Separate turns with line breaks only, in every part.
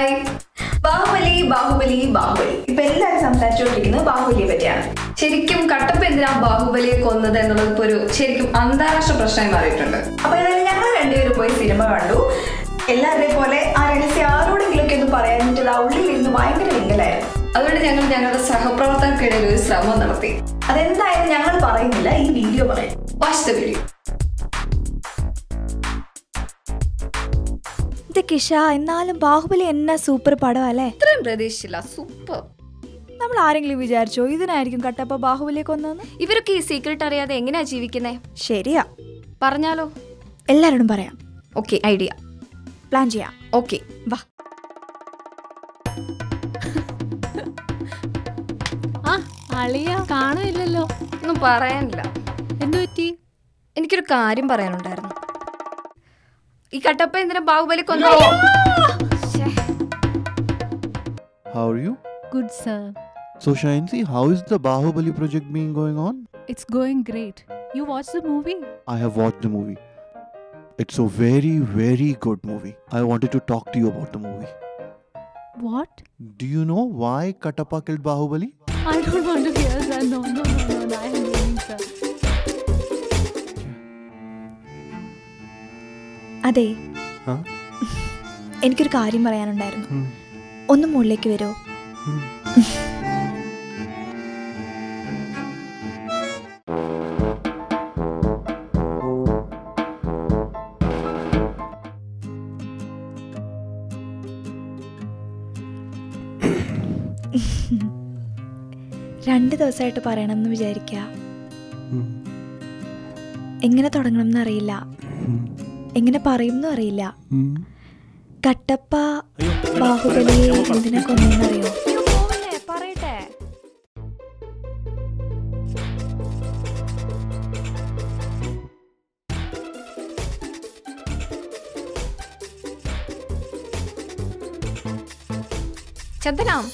Hi Baahubali Baahubali Baahubali. ഇപ്പൊ എല്ലാവരും സംസാരിച്ചുകൊണ്ടിരിക്കുന്നത് ബാഹുബലിയെ പറ്റിയാണ്. ശരിക്കും കട്ടപ്പ എന്തിനാ ബാഹുബലിയെ കൊന്നത് എന്നുള്ളത് ഇപ്പൊ ഒരു ശരിക്കും അന്താരാഷ്ട്ര പ്രശ്നമായി മാറിയിട്ടുണ്ട്. അപ്പൊ ഏതായാലും ഞങ്ങൾ രണ്ടുപേരും പോയി സിനിമ കണ്ടു. എല്ലാവരെയും പോലെ ആ രഹസ്യം ആരോടെങ്കിലും ഒക്കെ ഒന്ന് പറയാനിട്ട് ആ ഉള്ളിൽ ഇരുന്ന് ഭയങ്കര വിങ്കലായിരുന്നു അതുകൊണ്ട് ഞങ്ങൾ ഞങ്ങളുടെ സഹപ്രവർത്തകർക്കിടയിൽ ഒരു ശ്രമം നടത്തി. അതെന്തായാലും ഞങ്ങൾ പറയുന്നില്ല ഈ വീഡിയോ പറയും. വാച്ച് ദ വീഡിയോ
ഇത് കിഷ? എന്നാലും ബാഹുബലി എന്നാ സൂപ്പർ പടം അല്ലേ?
ഇത്രയും പ്രതീക്ഷിച്ചില്ല. സൂപ്പർ
നമ്മൾ ആരെങ്കിലും വിചാരിച്ചോ ഇതിനായിരിക്കും കട്ടപ്പ ബാഹുബലിയെ കൊന്നെന്ന്
ഇവരൊക്കെ ഈ സീക്രട്ട് അറിയാതെ എങ്ങനെയാ ജീവിക്കുന്നേ?
ശരിയാ.
പറഞ്ഞാലോ?
എല്ലാരോടും പറയാം.
ഓക്കെ ഐഡിയ
പ്ലാൻ ചെയ്യാം.
ഓക്കെ
വാ.
ആ അളിയ കാണാനില്ലല്ലോ
ഒന്നും പറയാനില്ല.
എന്തു പറ്റി
എനിക്കൊരു കാര്യം പറയാനുണ്ടായിരുന്നു. ഈ കട്ടപ്പ എന്തിനാ ബാഹുബലി കൊന്ന
How are you?
Good sir
So, Shayansi, how is the Bahubali project being going on?
It's going great you watch the movie
I have watched the movie. It's a very, very good movie. I wanted to talk to you about the movie.
What
Do you know why Katappa killed Bahubali?
I don't want to hear sir no no no no I am going sir
അതെ? എനിക്കൊരു കാര്യം പറയാനുണ്ടായിരുന്നു. ഒന്ന് മുകളിലേക്ക് വരുമോ രണ്ട് ദിവസമായിട്ട് പറയണമെന്ന് വിചാരിക്കുക. എങ്ങനെ തുടങ്ങണം എന്നറിയില്ല എങ്ങനെ പറയും അറിയില്ല. കട്ടപ്പ ബാഹുബലിയെ എന്തിനെ കൊന്നെന്നറിയോ
പറയട്ടെ ചന്ദനാം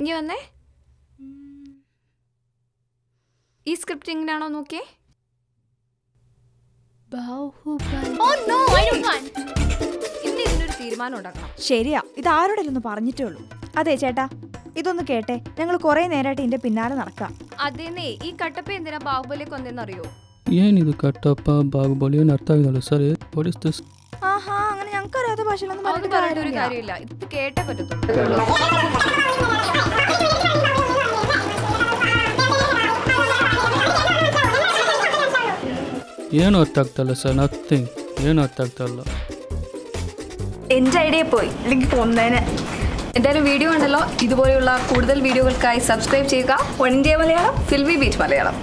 ഇനി വന്നേ? ഈ സ്ക്രിപ്റ്റ് എങ്ങനെയാണോ നോക്കിയേ?
ബാഹുബലി
ഇന്ന് ഇതിനൊരു തീരുമാനം ഉണ്ടാക്കണം
ശരിയാ ഇത് ആരോടെങ്കിലും ഒന്ന് പറഞ്ഞിട്ടേ ഉള്ളൂ അതെ ചേട്ടാ ഇതൊന്ന് കേട്ടെ ഞങ്ങൾ കുറേ നേരമായിട്ട് ഇതിന്റെ പിന്നാലെ നടക്കാം
അതേന്നേ ഈ കട്ടപ്പ എന്തിനാ ബാഹുബലിയെ കൊന്നെന്നറിയോ
ಏನಿದು ಕಟ್ಟಪ್ಪ ಬಾಹುಬಲಿ ಏನು ಅರ್ಥ ಆಗಿಲ್ಲ ಸರ್ ವಾಟ್ ಇಸ್ ದಿಸ್
ആഹാ അങ്ങനെ ഞങ്ങൾക്ക് അറിയാത്ത ഭാഷയിലൊന്നും
അതൊന്നും
പറഞ്ഞിട്ട്
പറഞ്ഞിട്ട് ഒരു
കാര്യമില്ല.
കാര്യമില്ല ഇത് കേട്ടേ പറ്റത്തുള്ളൂ
ಏನು ಅರ್ಥ ಆಗ್ತಾಯಿಲ್ಲ ಸರ್ ನಥಿಂಗ್ ಏನು ಅರ್ಥ ಆಗ್ತಾ ಇಲ್ಲ
എന്റെ ഐഡിയ പോയി അല്ലെങ്കിൽ കൊന്നേനെ
എന്തായാലും വീഡിയോ ഉണ്ടല്ലോ ഇതുപോലെയുള്ള കൂടുതൽ വീഡിയോകൾക്കായി സബ്സ്ക്രൈബ് ചെയ്യുക
Oneindia
Malayalam Filmibeat Malayalam